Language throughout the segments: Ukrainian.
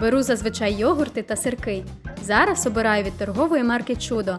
Беру зазвичай йогурти та сирки. Зараз обираю від торгової марки Чудо,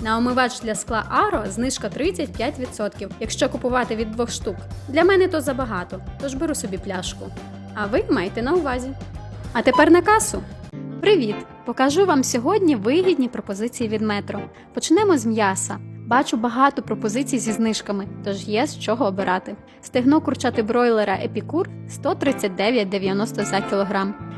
на омивач для скла Аро знижка 35%, якщо купувати від двох штук. Для мене то забагато, тож беру собі пляшку. А ви майте на увазі. А тепер на касу. Привіт! Покажу вам сьогодні вигідні пропозиції від метро. Почнемо з м'яса. Бачу багато пропозицій зі знижками, тож є з чого обирати. Стегно курчати бройлера Епікур 139,90 за кілограм.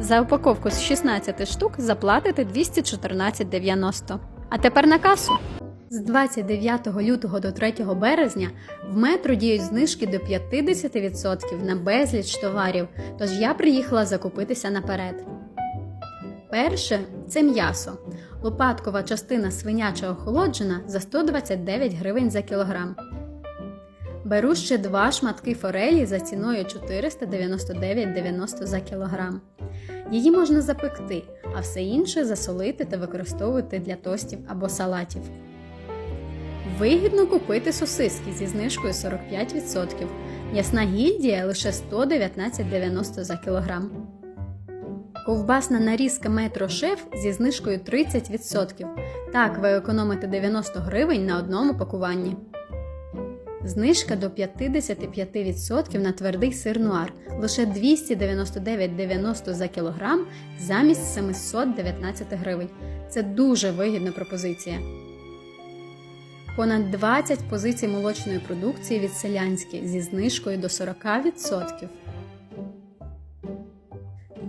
За упаковку з 16 штук заплатите 214,90. А тепер на касу. З 29 лютого до 3 березня в метро діють знижки до 50% на безліч товарів, тож я приїхала закупитися наперед. Перше це м'ясо. Лопаткова частина свиняча охолоджена за 129 гривень за кілограм. Беру ще два шматки форелі за ціною 499,90 за кілограм. Її можна запекти, а все інше засолити та використовувати для тостів або салатів. Вигідно купити сосиски зі знижкою 45%. Ясна гільдія лише 119,90 за кілограм. Ковбасна нарізка метро шеф зі знижкою 30%. Так ви економите 90 гривень на одному пакуванні. Знижка до 55% на твердий сир нуар лише 299,90 за кілограм замість 719 гривень. Це дуже вигідна пропозиція. Понад 20 позицій молочної продукції від селянські зі знижкою до 40%.